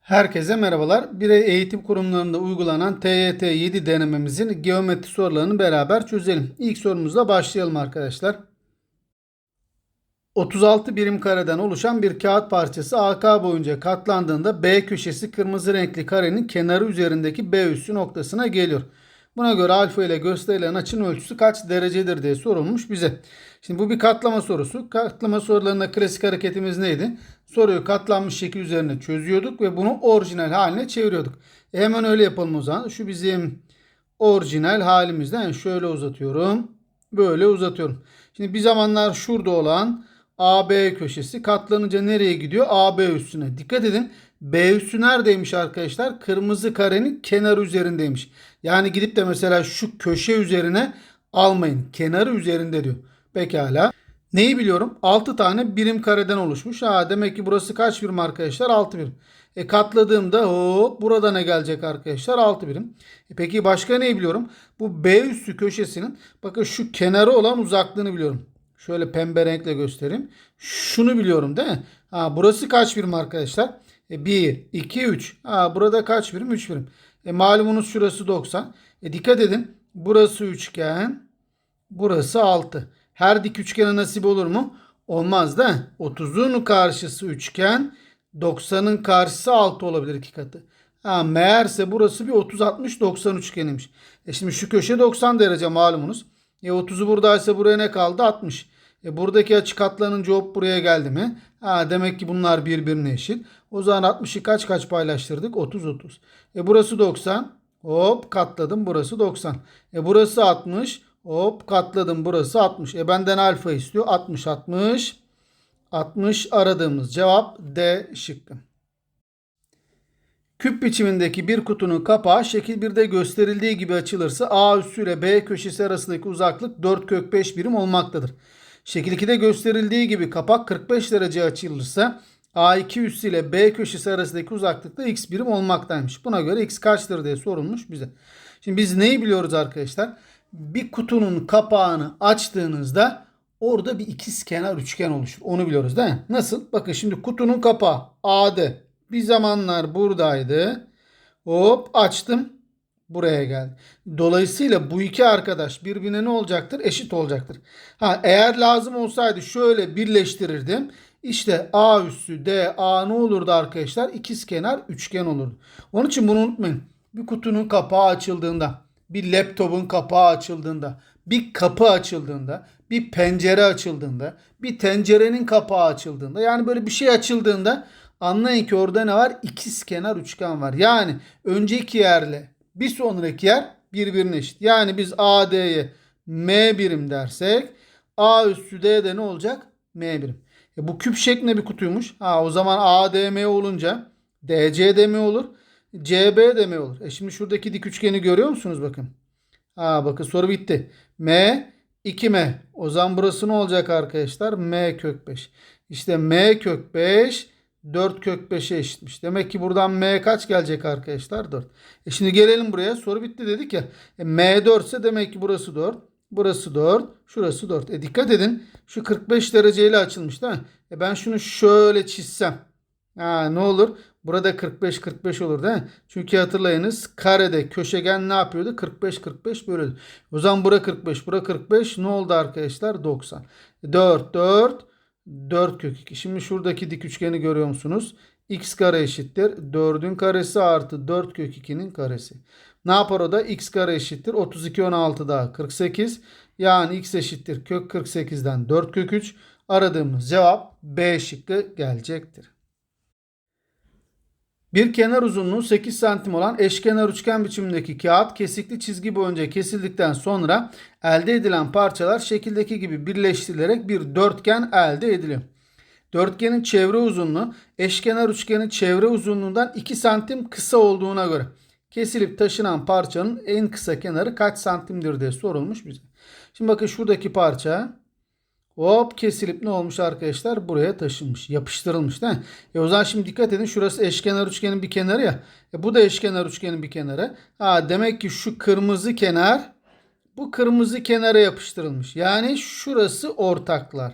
Herkese merhabalar. Birey eğitim kurumlarında uygulanan TYT 7 denememizin geometri sorularını beraber çözelim. İlk sorumuzla başlayalım arkadaşlar. 36 birim kareden oluşan bir kağıt parçası AK boyunca katlandığında B köşesi kırmızı renkli karenin kenarı üzerindeki B üssü noktasına geliyor. Buna göre alfa ile gösterilen açının ölçüsü kaç derecedir diye sorulmuş bize. Şimdi bu bir katlama sorusu. Katlama sorularında klasik hareketimiz neydi? Soruyu katlanmış şekil üzerine çözüyorduk ve bunu orijinal haline çeviriyorduk. E hemen öyle yapalım o zaman. Şu bizim orijinal halimizden şöyle uzatıyorum. Böyle uzatıyorum. Şimdi bir zamanlar şurada olan AB köşesi katlanınca nereye gidiyor? AB üstüne. Dikkat edin. B üssü neredeymiş arkadaşlar? Kırmızı karenin kenarı üzerindeymiş. Yani gidip de mesela şu köşe üzerine almayın. Kenarı üzerinde diyor. Pekala. Neyi biliyorum? 6 tane birim kareden oluşmuş. Ha, demek ki burası kaç birim arkadaşlar? 6 birim. E katladığımda hop burada ne gelecek arkadaşlar? 6 birim. E peki başka neyi biliyorum? Bu B üssü köşesinin bakın şu kenarı olan uzaklığını biliyorum. Şöyle pembe renkle göstereyim. Şunu biliyorum değil mi? Ha, burası kaç birim arkadaşlar? E, 1, 2, 3. Ha, burada kaç birim? 3 birim. E, malumunuz şurası 90. E, dikkat edin. Burası üçgen. Burası 6. Her dik üçgene nasip olur mu? Olmaz da 30'un karşısı üçgen 90'ın karşısı 6 olabilir iki katı. Ha, meğerse burası bir 30-60-90 üçgeniymiş. E şimdi şu köşe 90 derece malumunuz. E 30'u buradaysa buraya ne kaldı? 60. E buradaki açı katlanınca hop buraya geldi mi? Ha, demek ki bunlar birbirine eşit. O zaman 60'ı kaç kaç paylaştırdık? 30-30. E burası 90. Hop katladım burası 90. E burası 60. Hop katladım burası 60. E benden alfa istiyor. 60 60. 60 aradığımız cevap D şıkkı. Küp biçimindeki bir kutunun kapağı şekil 1'de gösterildiği gibi açılırsa A üssü ile B köşesi arasındaki uzaklık 4 kök 5 birim olmaktadır. Şekil 2'de gösterildiği gibi kapak 45 derece açılırsa A2 üssü ile B köşesi arasındaki uzaklık da x birim olmaktaymış. Buna göre x kaçtır diye sorulmuş bize. Şimdi biz neyi biliyoruz arkadaşlar? Bir kutunun kapağını açtığınızda orada bir ikiz kenar üçgen oluşur. Onu biliyoruz değil mi? Nasıl? Bakın şimdi kutunun kapağı AD bir zamanlar buradaydı. Hop açtım. Buraya geldi. Dolayısıyla bu iki arkadaş birbirine ne olacaktır? Eşit olacaktır. Ha eğer lazım olsaydı şöyle birleştirirdim. İşte A üssü D A ne olurdu arkadaşlar? İkiz kenar üçgen olurdu. Onun için bunu unutmayın. Bir kutunun kapağı açıldığında, bir laptopun kapağı açıldığında, bir kapı açıldığında, bir pencere açıldığında, bir tencerenin kapağı açıldığında yani böyle bir şey açıldığında anlayın ki orada ne var? İkiz kenar üçgen var. Yani önceki yerle bir sonraki yer birbirine eşit. Yani biz AD'ye M birim dersek A üssü D'de ne olacak? M birim. E bu küp şeklinde bir kutuymuş. Ha o zaman ADM olunca DCDM olur. CBDM olur. E şimdi şuradaki dik üçgeni görüyor musunuz bakın. Ha bakın soru bitti. M 2M. O zaman burası ne olacak arkadaşlar? M kök 5. İşte M kök 5 4 kök 5'e eşitmiş. Demek ki buradan M kaç gelecek arkadaşlar? 4. E şimdi gelelim buraya. Soru bitti dedik ya. E M 4 ise demek ki burası 4. Burası 4. Şurası 4. E dikkat edin. Şu 45 dereceyle açılmış değil mi? E ben şunu şöyle çizsem. Ha, ne olur? Burada 45 45 olur değil mi? Çünkü hatırlayınız karede köşegen ne yapıyordu? 45 45 bölüyordu. O zaman bura 45, bura 45 ne oldu arkadaşlar? 90. 4 4 4 kök 2. Şimdi şuradaki dik üçgeni görüyor musunuz? x kare eşittir. 4'ün karesi artı 4 kök 2'nin karesi. Ne yapar o da? x kare eşittir. 32 16 daha 48. Yani x eşittir. Kök 48'den 4 kök 3. Aradığımız cevap B şıkkı gelecektir. Bir kenar uzunluğu 8 santim olan eşkenar üçgen biçimindeki kağıt kesikli çizgi boyunca kesildikten sonra elde edilen parçalar şekildeki gibi birleştirilerek bir dörtgen elde ediliyor. Dörtgenin çevre uzunluğu eşkenar üçgenin çevre uzunluğundan 2 santim kısa olduğuna göre kesilip taşınan parçanın en kısa kenarı kaç santimdir diye sorulmuş bize. Şimdi bakın şuradaki parça Hop kesilip ne olmuş arkadaşlar? Buraya taşınmış. Yapıştırılmış değil mi? E o zaman şimdi dikkat edin. Şurası eşkenar üçgenin bir kenarı ya. E bu da eşkenar üçgenin bir kenarı. Ha demek ki şu kırmızı kenar bu kırmızı kenara yapıştırılmış. Yani şurası ortaklar.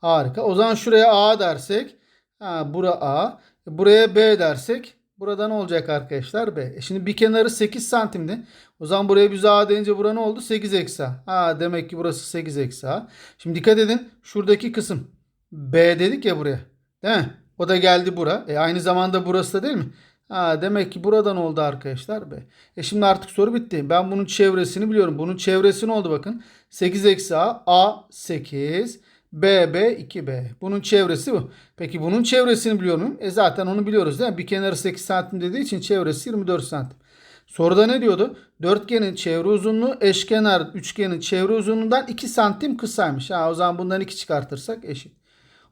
Harika. O zaman şuraya A dersek. Ha bura A. E buraya B dersek. Burada ne olacak arkadaşlar? B. E şimdi bir kenarı 8 santimdi. O zaman buraya biz A deyince bura ne oldu? 8 eksi A. Ha demek ki burası 8 eksi A. Şimdi dikkat edin. Şuradaki kısım. B dedik ya buraya. Değil mi? O da geldi bura. E aynı zamanda burası da değil mi? Ha demek ki buradan oldu arkadaşlar B. E şimdi artık soru bitti. Ben bunun çevresini biliyorum. Bunun çevresi ne oldu bakın. 8 eksi A. A 8. B, B, 2B. Bunun çevresi bu. Peki bunun çevresini biliyor muyum? E zaten onu biliyoruz değil mi? Bir kenarı 8 santim dediği için çevresi 24 santim. Soruda ne diyordu? Dörtgenin çevre uzunluğu eşkenar üçgenin çevre uzunluğundan 2 santim kısaymış. Ha, o zaman bundan 2 çıkartırsak eşit.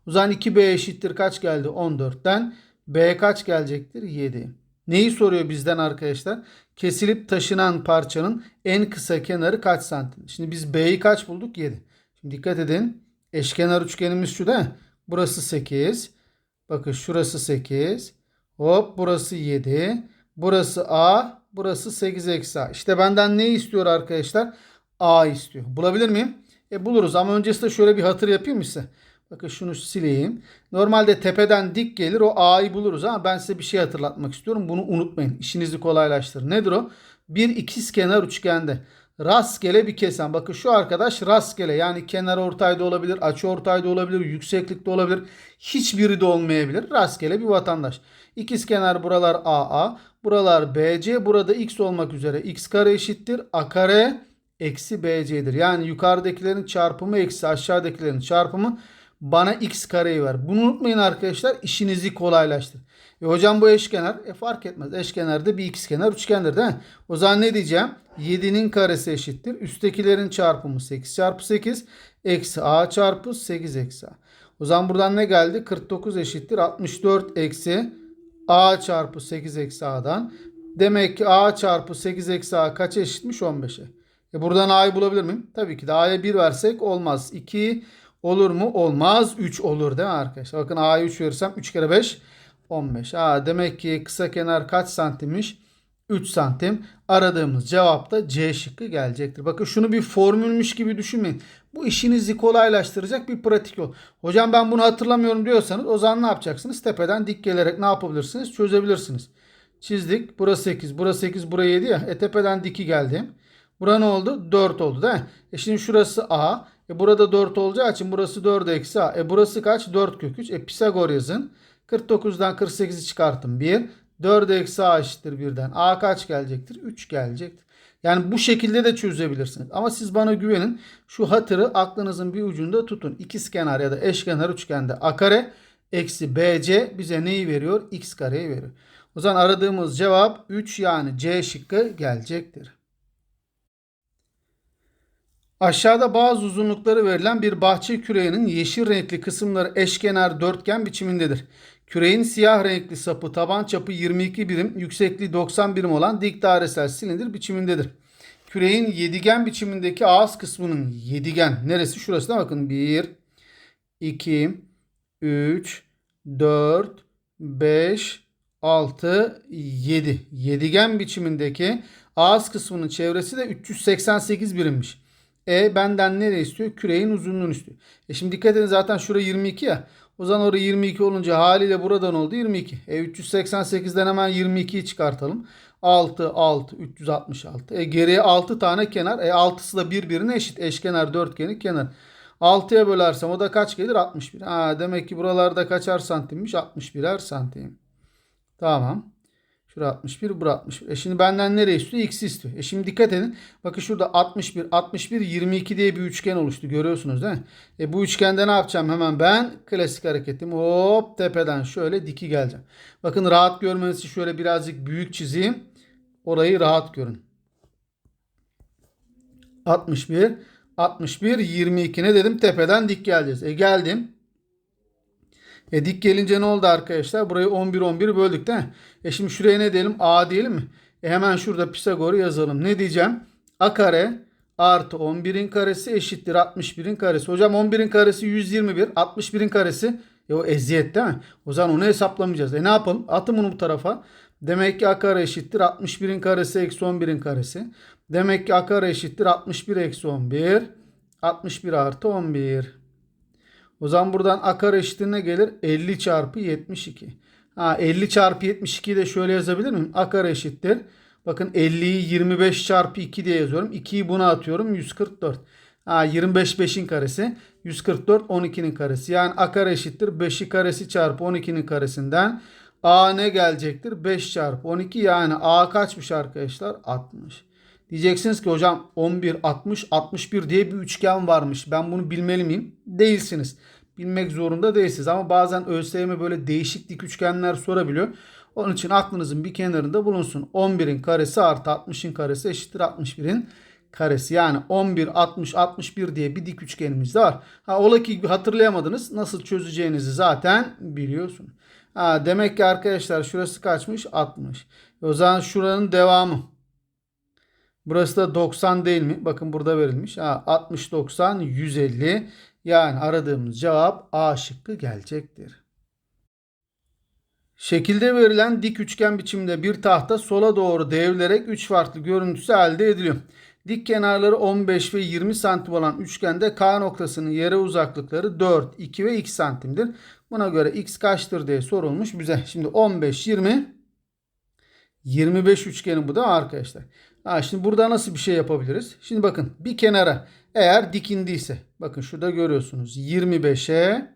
O zaman 2B eşittir kaç geldi? 14'ten. B kaç gelecektir? 7. Neyi soruyor bizden arkadaşlar? Kesilip taşınan parçanın en kısa kenarı kaç santim? Şimdi biz B'yi kaç bulduk? 7. Şimdi dikkat edin. Eşkenar üçgenimiz şu mi? Burası 8. Bakın şurası 8. Hop burası 7. Burası A. Burası 8 eksi A. İşte benden ne istiyor arkadaşlar? A istiyor. Bulabilir miyim? E buluruz ama öncesinde şöyle bir hatır yapayım size? Bakın şunu sileyim. Normalde tepeden dik gelir o A'yı buluruz ama ben size bir şey hatırlatmak istiyorum. Bunu unutmayın. İşinizi kolaylaştırın. Nedir o? Bir ikizkenar üçgende rastgele bir kesen. Bakın şu arkadaş rastgele yani kenar ortayda olabilir, açı ortayda olabilir, yükseklikte olabilir. Hiçbiri de olmayabilir. Rastgele bir vatandaş. İkizkenar buralar AA, buralar BC, burada X olmak üzere X kare eşittir. A kare eksi BC'dir. Yani yukarıdakilerin çarpımı eksi aşağıdakilerin çarpımı bana x kareyi ver. Bunu unutmayın arkadaşlar. İşinizi kolaylaştır. E hocam bu eşkenar. E fark etmez. Eşkenar da bir ikizkenar üçgendir değil mi? O zaman ne diyeceğim? 7'nin karesi eşittir. Üsttekilerin çarpımı 8 çarpı 8 eksi a çarpı 8 eksi a. O zaman buradan ne geldi? 49 eşittir. 64 eksi a çarpı 8 eksi a'dan. Demek ki a çarpı 8 eksi a kaç eşitmiş? 15'e. E buradan a'yı bulabilir miyim? Tabii ki de a'ya 1 versek olmaz. 2 olur mu? Olmaz. 3 olur değil mi arkadaşlar? Bakın a'ya 3 verirsem 3 kere 5 15. Aa, demek ki kısa kenar kaç santimmiş? 3 santim. Aradığımız cevap da C şıkkı gelecektir. Bakın şunu bir formülmüş gibi düşünmeyin. Bu işinizi kolaylaştıracak bir pratik yol. Hocam ben bunu hatırlamıyorum diyorsanız o zaman ne yapacaksınız? Tepeden dik gelerek ne yapabilirsiniz? Çözebilirsiniz. Çizdik. Burası 8, burası 8, buraya 7 ya. E tepeden diki geldim. Bura ne oldu? 4 oldu değil mi? E şimdi şurası A. E burada 4 olacağı için burası 4 eksi A. E burası kaç? 4 kök 3. E Pisagor yazın. 49'dan 48'i çıkarttım. 1. 4 eksi A eşittir 1'den. A kaç gelecektir? 3 gelecektir. Yani bu şekilde de çözebilirsiniz. Ama siz bana güvenin. Şu hatırı aklınızın bir ucunda tutun. İkizkenar ya da eşkenar üçgende A kare eksi BC bize neyi veriyor? X kareyi veriyor. O zaman aradığımız cevap 3 yani C şıkkı gelecektir. Aşağıda bazı uzunlukları verilen bir bahçe küreğinin yeşil renkli kısımları eşkenar dörtgen biçimindedir. Küreğin siyah renkli sapı taban çapı 22 birim, yüksekliği 90 birim olan dik dairesel silindir biçimindedir. Küreğin yedigen biçimindeki ağız kısmının yedigen neresi? Şurasına bakın. 1, 2, 3, 4, 5, 6, 7. Yedigen biçimindeki ağız kısmının çevresi de 388 birimmiş. E benden nereye istiyor? Küreğin uzunluğunu istiyor. E şimdi dikkat edin zaten şura 22 ya. O zaman orada 22 olunca haliyle buradan oldu 22. E 388'den hemen 22'yi çıkartalım. 6, 6, 366. E geriye 6 tane kenar. E 6'sı da birbirine eşit. Eşkenar dörtgeni kenar. 6'ya bölersem o da kaç gelir? 61. Ha, demek ki buralarda kaçar santimmiş? 61'er santim. Tamam. Şurada 61, bura 61. E şimdi benden nereye istiyor? X istiyor. E şimdi dikkat edin. Bakın şurada 61, 61, 22 diye bir üçgen oluştu. Görüyorsunuz değil mi? E bu üçgende ne yapacağım hemen ben? Klasik hareketim. Hop tepeden şöyle diki geleceğim. Bakın rahat görmeniz için şöyle birazcık büyük çizeyim. Orayı rahat görün. 61, 61, 22 ne dedim? Tepeden dik geleceğiz. E geldim. E dik gelince ne oldu arkadaşlar? Burayı 11 11 böldük değil mi? E şimdi şuraya ne diyelim? A diyelim mi? E hemen şurada Pisagor'u yazalım. Ne diyeceğim? A kare artı 11'in karesi eşittir 61'in karesi. Hocam 11'in karesi 121. 61'in karesi e o eziyet değil mi? O zaman onu hesaplamayacağız. E ne yapalım? Atın bunu bu tarafa. Demek ki A kare eşittir 61'in karesi eksi 11'in karesi. Demek ki A kare eşittir 61 eksi 11. 61 artı 11. O zaman buradan a kare eşitliğine gelir 50 çarpı 72. Ha 50 çarpı 72'yi de şöyle yazabilir miyim? A kare eşittir. Bakın 50'yi 25 çarpı 2 diye yazıyorum. 2'yi buna atıyorum. 144. Ha 25 5'in karesi. 144 12'nin karesi. Yani A kare eşittir. 5'i karesi çarpı 12'nin karesinden. A ne gelecektir? 5 çarpı 12 yani A kaçmış arkadaşlar? 60. Diyeceksiniz ki hocam 11, 60, 61 diye bir üçgen varmış. Ben bunu bilmeli miyim? Değilsiniz. Bilmek zorunda değilsiniz. Ama bazen ÖSYM böyle değişik dik üçgenler sorabiliyor. Onun için aklınızın bir kenarında bulunsun. 11'in karesi artı 60'ın karesi eşittir 61'in karesi. Yani 11, 60, 61 diye bir dik üçgenimiz de var. Ha, ola ki hatırlayamadınız. Nasıl çözeceğinizi zaten biliyorsun. Ha, demek ki arkadaşlar şurası kaçmış? 60. O zaman şuranın devamı. Burası da 90 değil mi? Bakın burada verilmiş. Ha, 60, 90, 150. Yani aradığımız cevap A şıkkı gelecektir. Şekilde verilen dik üçgen biçimde bir tahta sola doğru devrilerek 3 farklı görüntüsü elde ediliyor. Dik kenarları 15 ve 20 santim olan üçgende K noktasının yere uzaklıkları 4, 2 ve 2 santimdir. Buna göre x kaçtır diye sorulmuş bize. Şimdi 15, 20, 25 üçgeni bu da arkadaşlar. Ha, şimdi burada nasıl bir şey yapabiliriz? Şimdi bakın bir kenara eğer dikindiyse bakın şurada görüyorsunuz 25'e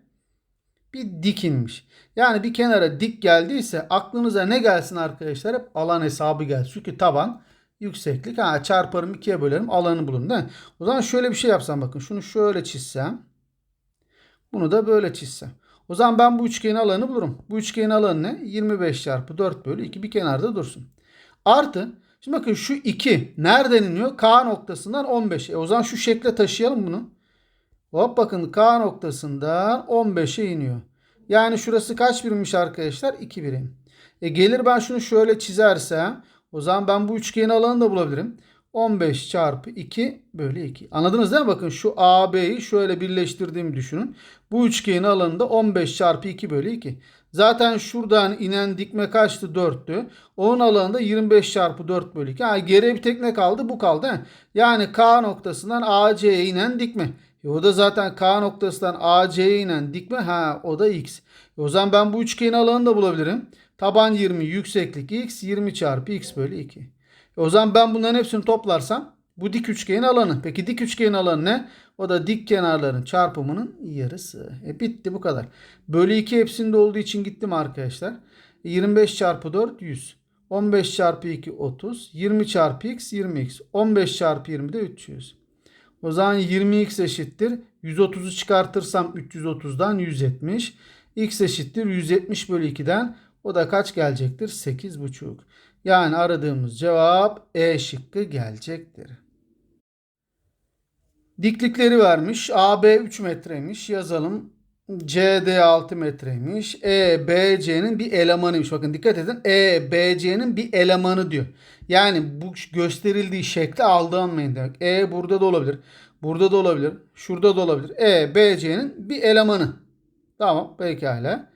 bir dikinmiş. Yani bir kenara dik geldiyse aklınıza ne gelsin arkadaşlar? Hep alan hesabı gelsin. Çünkü taban yükseklik. Ha, çarparım ikiye bölerim alanı bulun değil mi? O zaman şöyle bir şey yapsam bakın. Şunu şöyle çizsem. Bunu da böyle çizsem. O zaman ben bu üçgenin alanı bulurum. Bu üçgenin alanı ne? 25 çarpı 4 bölü 2 bir kenarda dursun. Artı şimdi bakın şu 2 nereden iniyor? K noktasından 15. E o zaman şu şekle taşıyalım bunu. Hop bakın K noktasından 15'e iniyor. Yani şurası kaç birimmiş arkadaşlar? 2 birim. E gelir ben şunu şöyle çizersem o zaman ben bu üçgenin alanını da bulabilirim. 15 çarpı 2 bölü 2. Anladınız değil mi? Bakın şu AB'yi şöyle birleştirdiğimi düşünün. Bu üçgenin alanında 15 çarpı 2 bölü 2. Zaten şuradan inen dikme kaçtı? 4'tü. Onun alanında 25 çarpı 4 bölü 2. Yani geriye bir tek ne kaldı? Bu kaldı. He? Yani K noktasından AC'ye inen dikme. E o da zaten K noktasından AC'ye inen dikme. Ha o da X. E o zaman ben bu üçgenin alanını da bulabilirim. Taban 20 yükseklik X 20 çarpı X bölü 2. E o zaman ben bunların hepsini toplarsam bu dik üçgenin alanı. Peki dik üçgenin alanı ne? O da dik kenarların çarpımının yarısı. E bitti bu kadar. Bölü 2 hepsinde olduğu için gittim arkadaşlar. 25 çarpı 4 100. 15 çarpı 2 30. 20 çarpı x 20x. 15 çarpı 20 de 300. O zaman 20x eşittir. 130'u çıkartırsam 330'dan 170. x eşittir 170 bölü 2'den. O da kaç gelecektir? 8,5. Yani aradığımız cevap E şıkkı gelecektir. Diklikleri vermiş. AB 3 metreymiş. Yazalım. CD 6 metreymiş. E, BC'nin bir elemanıymış. Bakın dikkat edin. E, BC'nin bir elemanı diyor. Yani bu gösterildiği şekli aldanmayın demek. E burada da olabilir. Burada da olabilir. Şurada da olabilir. E, BC'nin bir elemanı. Tamam pekala.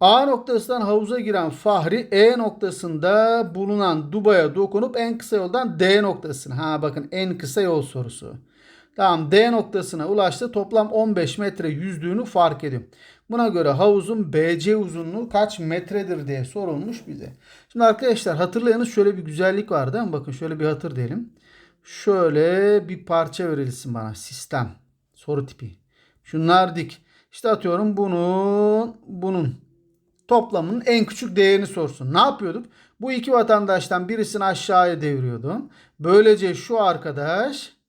A noktasından havuza giren Fahri E noktasında bulunan Duba'ya dokunup en kısa yoldan D noktasına. Ha bakın en kısa yol sorusu. Tamam D noktasına ulaştı. Toplam 15 metre yüzdüğünü fark ediyor. Buna göre havuzun BC uzunluğu kaç metredir diye sorulmuş bize. Şimdi arkadaşlar hatırlayınız şöyle bir güzellik var değil mi? Bakın şöyle bir hatır diyelim. Şöyle bir parça verilsin bana. Sistem. Soru tipi. Şunlar dik. İşte atıyorum bunun bunun toplamının en küçük değerini sorsun. Ne yapıyorduk? Bu iki vatandaştan birisini aşağıya deviriyordum. Böylece şu arkadaş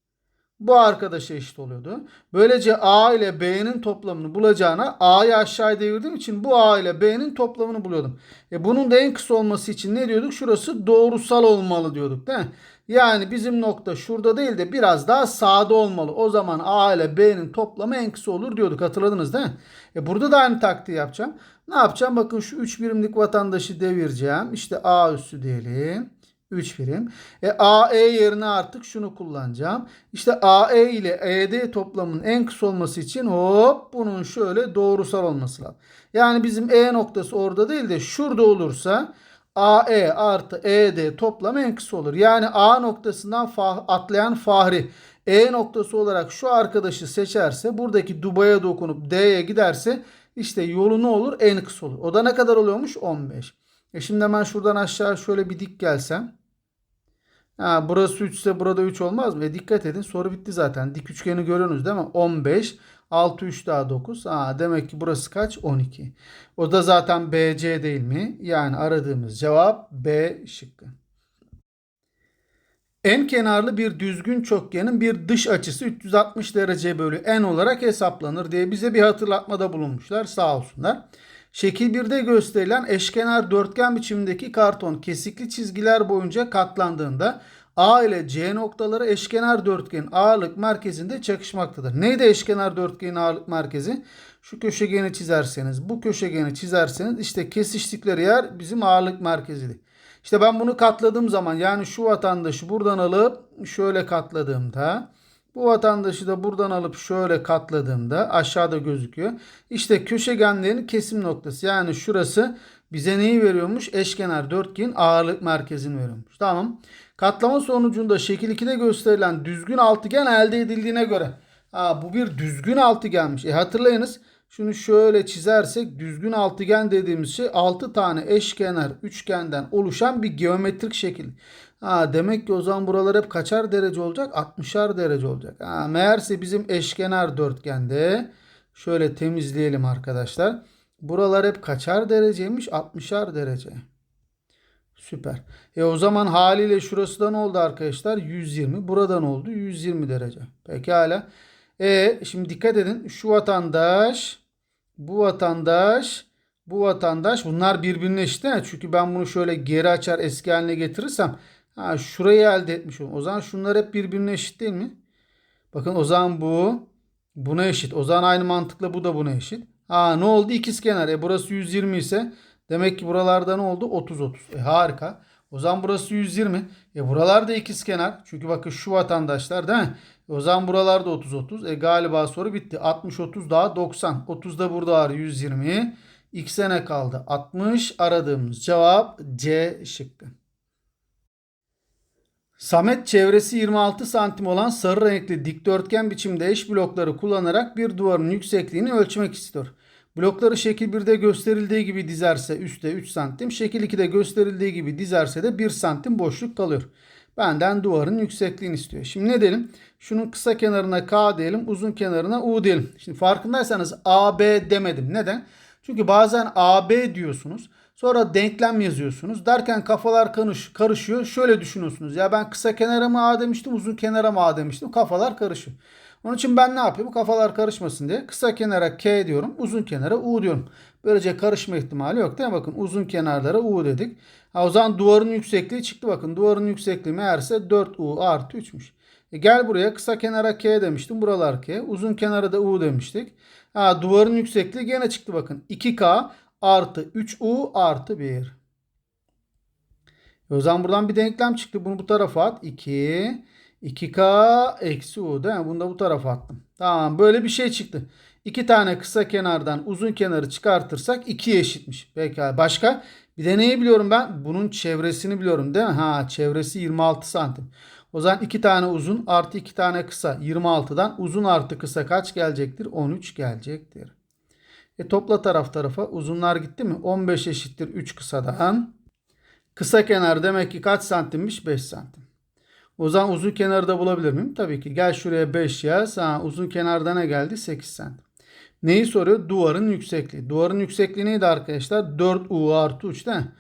bu arkadaşa eşit oluyordu. Böylece A ile B'nin toplamını bulacağına A'yı aşağıya devirdiğim için bu A ile B'nin toplamını buluyordum. E bunun da en kısa olması için ne diyorduk? Şurası doğrusal olmalı diyorduk değil mi? Yani bizim nokta şurada değil de biraz daha sağda olmalı. O zaman A ile B'nin toplamı en kısa olur diyorduk. Hatırladınız değil mi? E burada da aynı taktiği yapacağım. Ne yapacağım? Bakın şu 3 birimlik vatandaşı devireceğim. İşte A üssü diyelim. 3 birim. E, AE yerine artık şunu kullanacağım. İşte AE ile ED toplamının en kısa olması için hop bunun şöyle doğrusal olması lazım. Yani bizim E noktası orada değil de şurada olursa AE artı ED toplamı en kısa olur. Yani A noktasından fah atlayan Fahri E noktası olarak şu arkadaşı seçerse buradaki Dubai'ye dokunup D'ye giderse İşte yolu ne olur? En kısa olur. O da ne kadar oluyormuş? 15. E şimdi hemen şuradan aşağı şöyle bir dik gelsem. Ha, burası 3 ise burada 3 olmaz mı? E dikkat edin soru bitti zaten. Dik üçgeni görüyorsunuz değil mi? 15. 6 3 daha 9. Ha, demek ki burası kaç? 12. O da zaten BC değil mi? Yani aradığımız cevap B şıkkı. En kenarlı bir düzgün çokgenin bir dış açısı 360 derece bölü n olarak hesaplanır diye bize bir hatırlatmada bulunmuşlar sağ olsunlar. Şekil 1'de gösterilen eşkenar dörtgen biçimindeki karton kesikli çizgiler boyunca katlandığında A ile C noktaları eşkenar dörtgenin ağırlık merkezinde çakışmaktadır. Neydi eşkenar dörtgenin ağırlık merkezi? Şu köşegeni çizerseniz, bu köşegeni çizerseniz işte kesiştikleri yer bizim ağırlık merkezidir. İşte ben bunu katladığım zaman yani şu vatandaşı buradan alıp şöyle katladığımda bu vatandaşı da buradan alıp şöyle katladığımda aşağıda gözüküyor. İşte köşegenlerin kesim noktası yani şurası bize neyi veriyormuş? Eşkenar dörtgenin ağırlık merkezini veriyormuş. Tamam. Katlama sonucunda şekil 2'de gösterilen düzgün altıgen elde edildiğine göre. Ha, bu bir düzgün altıgenmiş. E hatırlayınız. Şunu şöyle çizersek düzgün altıgen dediğimiz şey 6 tane eşkenar üçgenden oluşan bir geometrik şekil. Ha, demek ki o zaman buralar hep kaçar derece olacak? 60'ar derece olacak. Ha, meğerse bizim eşkenar dörtgende şöyle temizleyelim arkadaşlar. Buralar hep kaçar dereceymiş? 60'ar derece. Süper. E o zaman haliyle şurası da ne oldu arkadaşlar? 120. Buradan oldu 120 derece. Pekala. E şimdi dikkat edin. Şu vatandaş, bu vatandaş, bu vatandaş bunlar birbirine eşit? Çünkü ben bunu şöyle geri açar eski haline getirirsem ha, şurayı elde etmiş olurum. O zaman şunlar hep birbirine eşit değil mi? Bakın o zaman bu buna eşit. O zaman aynı mantıkla bu da buna eşit. Ha ne oldu? İkizkenar. E burası 120 ise demek ki buralarda ne oldu? 30 30. E harika. O zaman burası 120. E buralarda ikizkenar. Çünkü bakın şu vatandaşlar değil mi? E o zaman buralarda 30 30. E galiba soru bitti. 60 30 daha 90. 30 da burada var 120. X'e ne kaldı? 60. Aradığımız cevap C şıkkı. Samet çevresi 26 santim olan sarı renkli dikdörtgen biçimde eş blokları kullanarak bir duvarın yüksekliğini ölçmek istiyor. Blokları şekil 1'de gösterildiği gibi dizerse üstte 3 santim, şekil 2'de gösterildiği gibi dizerse de 1 santim boşluk kalıyor. Benden duvarın yüksekliğini istiyor. Şimdi ne diyelim? Şunun kısa kenarına K diyelim, uzun kenarına U diyelim. Şimdi farkındaysanız AB demedim. Neden? Çünkü bazen AB diyorsunuz. Sonra denklem yazıyorsunuz. Derken kafalar karış, karışıyor. Şöyle düşünüyorsunuz. Ya ben kısa kenara mı A demiştim, uzun kenara mı A demiştim. Kafalar karışıyor. Onun için ben ne yapıyorum? Kafalar karışmasın diye kısa kenara K diyorum, uzun kenara U diyorum. Böylece karışma ihtimali yok değil mi? Bakın uzun kenarlara U dedik. Ha, o zaman duvarın yüksekliği çıktı. Bakın duvarın yüksekliği meğerse 4U artı 3'müş. E gel buraya kısa kenara K demiştim. Buralar K. Uzun kenara da U demiştik. Ha, duvarın yüksekliği gene çıktı bakın. 2K artı 3U artı 1. E o zaman buradan bir denklem çıktı. Bunu bu tarafa at. 2 2K eksi U değil mi? Bunu da bu tarafa attım. Tamam böyle bir şey çıktı. İki tane kısa kenardan uzun kenarı çıkartırsak 2'ye eşitmiş. Peki başka? Bir de neyi biliyorum ben? Bunun çevresini biliyorum değil mi? Ha çevresi 26 santim. O zaman iki tane uzun artı iki tane kısa 26'dan uzun artı kısa kaç gelecektir? 13 gelecektir. E topla taraf tarafa uzunlar gitti mi? 15 eşittir 3 kısadan. Kısa kenar demek ki kaç santimmiş? 5 santim. O zaman uzun kenarı da bulabilir miyim? Tabii ki. Gel şuraya 5 yaz. Ha, uzun kenarda ne geldi? 8 santim. Neyi soruyor? Duvarın yüksekliği. Duvarın yüksekliği neydi arkadaşlar? 4U artı 3 değil mi?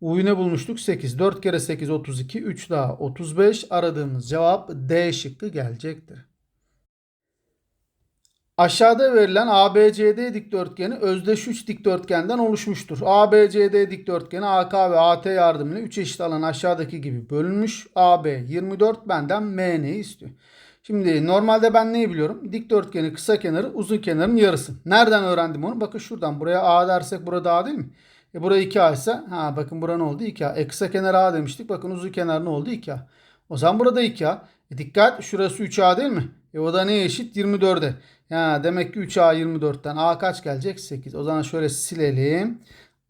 U'yu ne bulmuştuk? 8. 4 kere 8 32. 3 daha 35. Aradığımız cevap D şıkkı gelecektir. Aşağıda verilen ABCD dikdörtgeni özdeş 3 dikdörtgenden oluşmuştur. ABCD dikdörtgeni AK ve AT yardımıyla 3 eşit alan aşağıdaki gibi bölünmüş. AB 24 benden MN'yi istiyor. Şimdi normalde ben neyi biliyorum? Dikdörtgeni kısa kenarı uzun kenarın yarısı. Nereden öğrendim onu? Bakın şuradan buraya A dersek burada A değil mi? E buraya 2A ise ha bakın bura ne oldu? 2A. E kısa kenar A demiştik. Bakın uzun kenar ne oldu? 2A. O zaman burada 2A. E dikkat şurası 3A değil mi? E o da neye eşit? 24'e. Ya demek ki 3A 24'ten A kaç gelecek? 8. O zaman şöyle silelim.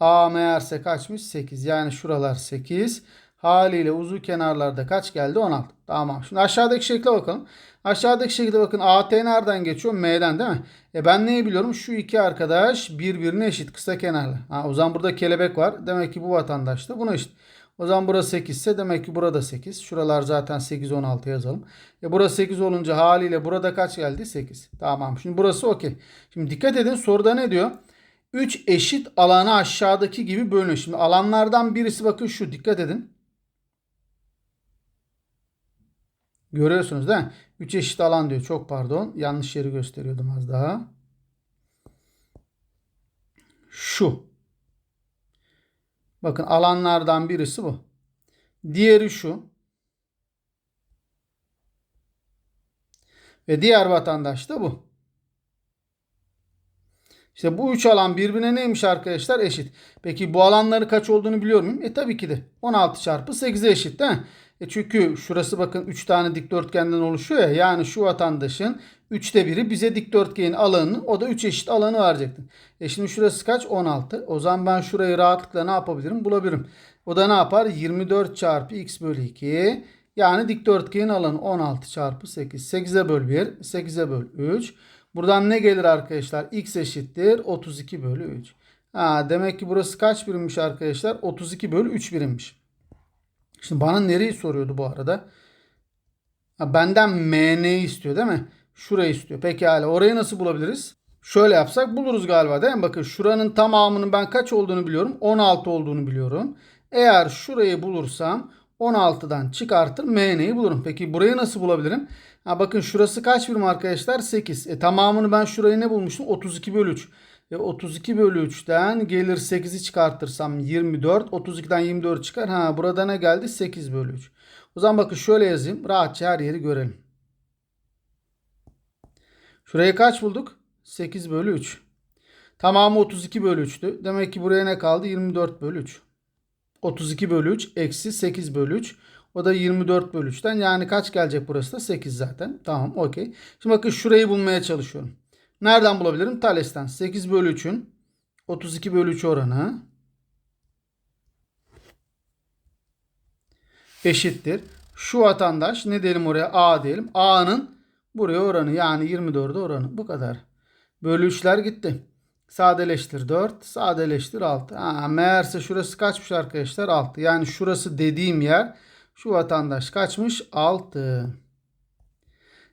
A meğerse kaçmış? 8. Yani şuralar 8. Haliyle uzun kenarlarda kaç geldi? 16. Tamam. Şimdi aşağıdaki şekle bakalım. Aşağıdaki şekilde bakın AT nereden geçiyor? M'den değil mi? E ben neyi biliyorum? Şu iki arkadaş birbirine eşit kısa kenarlı. Ha, o zaman burada kelebek var. Demek ki bu vatandaş da buna eşit. O zaman burası 8 ise demek ki burada 8. Şuralar zaten 8 16 yazalım. E burası 8 olunca haliyle burada kaç geldi? 8. Tamam. Şimdi burası okey. Şimdi dikkat edin soruda ne diyor? 3 eşit alanı aşağıdaki gibi bölünüyor. Şimdi alanlardan birisi bakın şu dikkat edin. Görüyorsunuz değil mi? 3 eşit alan diyor. Çok pardon. Yanlış yeri gösteriyordum az daha. Şu. Bakın alanlardan birisi bu. Diğeri şu. Ve diğer vatandaş da bu. İşte bu üç alan birbirine neymiş arkadaşlar? Eşit. Peki bu alanları kaç olduğunu biliyor muyum? E tabii ki de. 16 çarpı 8'e eşit değil mi? E çünkü şurası bakın 3 tane dikdörtgenden oluşuyor ya. Yani şu vatandaşın 3'te biri bize dikdörtgenin alanını o da 3 eşit alanı verecekti. E şimdi şurası kaç? 16. O zaman ben şurayı rahatlıkla ne yapabilirim? Bulabilirim. O da ne yapar? 24 çarpı x bölü 2. Yani dikdörtgenin alanı 16 çarpı 8. 8'e böl 1. 8'e böl 3. Buradan ne gelir arkadaşlar? X eşittir 32 bölü 3. Ha, demek ki burası kaç birimmiş arkadaşlar? 32 bölü 3 birimmiş. Şimdi bana nereyi soruyordu bu arada? Benden MN'yi istiyor değil mi? Şurayı istiyor. Pekala orayı nasıl bulabiliriz? Şöyle yapsak buluruz galiba değil mi? Bakın şuranın tamamının ben kaç olduğunu biliyorum. 16 olduğunu biliyorum. Eğer şurayı bulursam 16'dan çıkartır MN'yi bulurum. Peki burayı nasıl bulabilirim? Ha bakın şurası kaç birim arkadaşlar? 8. E tamamını ben şurayı ne bulmuştum? 32 bölü 3. E 32 bölü 3'ten gelir 8'i çıkartırsam 24. 32'den 24 çıkar. Ha burada ne geldi? 8 bölü 3. O zaman bakın şöyle yazayım. Rahatça her yeri görelim. Şurayı kaç bulduk? 8 bölü 3. Tamamı 32 bölü 3'tü. Demek ki buraya ne kaldı? 24 bölü 3. 32 bölü 3 eksi 8 bölü 3. O da 24 bölü 3'ten. Yani kaç gelecek burası da? 8 zaten. Tamam okey. Şimdi bakın şurayı bulmaya çalışıyorum. Nereden bulabilirim? Thales'ten. 8 bölü 3'ün 32 bölü 3 oranı eşittir. Şu vatandaş ne diyelim oraya? A diyelim. A'nın buraya oranı yani 24'e oranı. Bu kadar. Bölü 3'ler gitti. Sadeleştir 4. Sadeleştir 6. Ha, meğerse şurası kaçmış arkadaşlar? 6. Yani şurası dediğim yer şu vatandaş kaçmış? 6.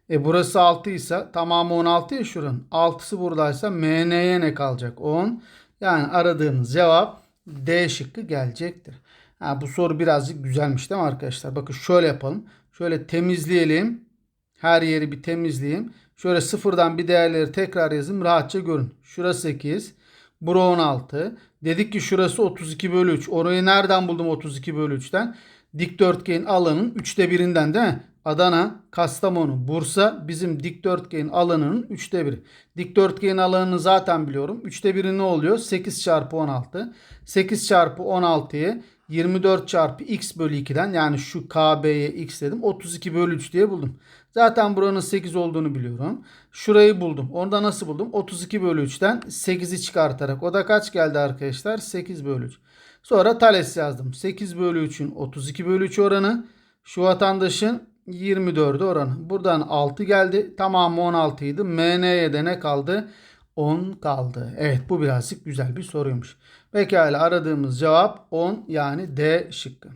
E burası 6 ise tamamı 16 ya şuranın. 6'sı buradaysa MN'ye ne kalacak? 10. Yani aradığımız cevap D şıkkı gelecektir. Ha, bu soru birazcık güzelmiş değil mi arkadaşlar? Bakın şöyle yapalım. Şöyle temizleyelim. Her yeri bir temizleyeyim. Şöyle sıfırdan bir değerleri tekrar yazayım. Rahatça görün. Şurası 8. Bura 16. Dedik ki şurası 32 bölü 3. Orayı nereden buldum 32 bölü 3'ten? Dikdörtgenin alanın 3'te birinden değil mi? Adana, Kastamonu, Bursa bizim dikdörtgenin alanının 3'te 1'i. Dikdörtgenin alanını zaten biliyorum. 3'te 1'i ne oluyor? 8 çarpı 16. 8 çarpı 16'yı 24 çarpı x bölü 2'den yani şu KB'ye x dedim. 32 bölü 3 diye buldum. Zaten buranın 8 olduğunu biliyorum. Şurayı buldum. Orada nasıl buldum? 32 bölü 3'ten 8'i çıkartarak. O da kaç geldi arkadaşlar? 8 bölü 3. Sonra Thales yazdım. 8 bölü 3'ün 32 bölü 3 oranı. Şu vatandaşın 24'ü oranı. Buradan 6 geldi. Tamamı 16 idi. MN'ye de ne kaldı? 10 kaldı. Evet bu birazcık güzel bir soruymuş. Pekala aradığımız cevap 10 yani D şıkkı.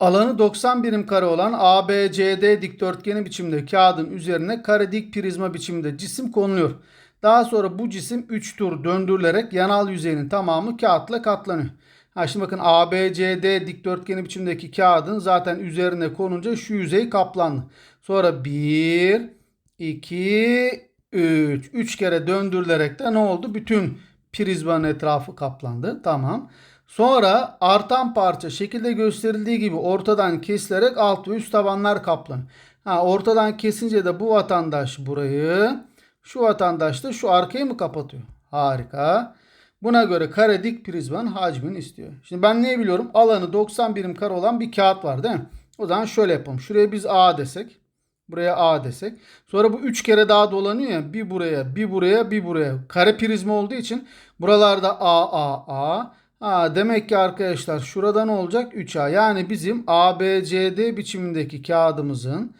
Alanı 90 birim kare olan ABCD dikdörtgeni biçimde kağıdın üzerine kare dik prizma biçimde cisim konuluyor. Daha sonra bu cisim 3 tur döndürülerek yanal yüzeyinin tamamı kağıtla katlanıyor. Ha şimdi bakın ABCD dikdörtgeni biçimdeki kağıdın zaten üzerine konunca şu yüzey kaplandı. Sonra 1, 2, 3. 3 kere döndürülerek de ne oldu? Bütün prizmanın etrafı kaplandı. Tamam. Sonra artan parça şekilde gösterildiği gibi ortadan kesilerek alt ve üst tabanlar kaplanıyor. Ha, ortadan kesince de bu vatandaş burayı, şu vatandaş da şu arkayı mı kapatıyor? Harika. Buna göre kare dik prizmanın hacmini istiyor. Şimdi ben ne biliyorum? Alanı 90 birim kare olan bir kağıt var değil mi? O zaman şöyle yapalım. Şuraya biz A desek. Buraya A desek. Sonra bu 3 kere daha dolanıyor ya. Bir buraya, bir buraya, bir buraya. Kare prizma olduğu için buralarda A, A, A. Ha, demek ki arkadaşlar şurada ne olacak? 3A. Yani bizim ABCD biçimindeki kağıdımızın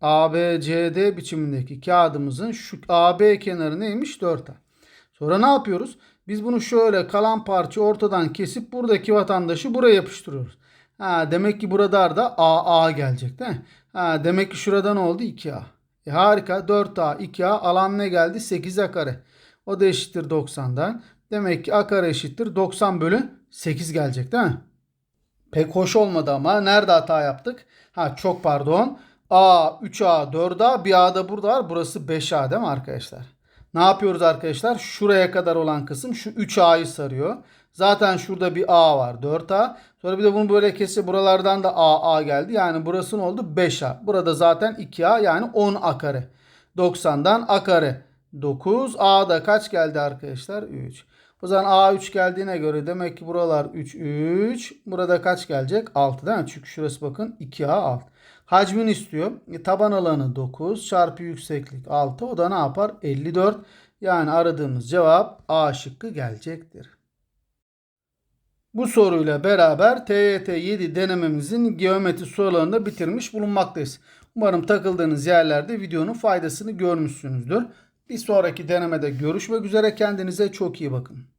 ABCD biçimindeki kağıdımızın şu AB kenarı neymiş? 4A. Sonra ne yapıyoruz? Biz bunu şöyle kalan parça ortadan kesip buradaki vatandaşı buraya yapıştırıyoruz. Ha, demek ki burada da AA gelecek değil mi? Ha, demek ki şurada ne oldu? 2A. E, harika. 4A, 2A alan ne geldi? 8A kare. O da eşittir 90'dan. Demek ki A kare eşittir 90 bölü 8 gelecek değil mi? Pek hoş olmadı ama. Nerede hata yaptık? Ha çok pardon. A, 3A, 4A bir A da burada var. Burası 5A değil mi arkadaşlar? Ne yapıyoruz arkadaşlar? Şuraya kadar olan kısım şu 3A'yı sarıyor. Zaten şurada bir A var 4A. Sonra bir de bunu böyle kesse buralardan da A, A geldi. Yani burası ne oldu? 5A. Burada zaten 2A yani 10A kare. 90'dan A kare 9. A'da kaç geldi arkadaşlar? 3. O zaman A3 geldiğine göre demek ki buralar 3 3. Burada kaç gelecek? 6 değil mi? Çünkü şurası bakın 2A 6. Hacmini istiyor. E, taban alanı 9 çarpı yükseklik 6. O da ne yapar? 54. Yani aradığımız cevap A şıkkı gelecektir. Bu soruyla beraber TYT 7 denememizin geometri sorularını da bitirmiş bulunmaktayız. Umarım takıldığınız yerlerde videonun faydasını görmüşsünüzdür. Bir sonraki denemede görüşmek üzere. Kendinize çok iyi bakın.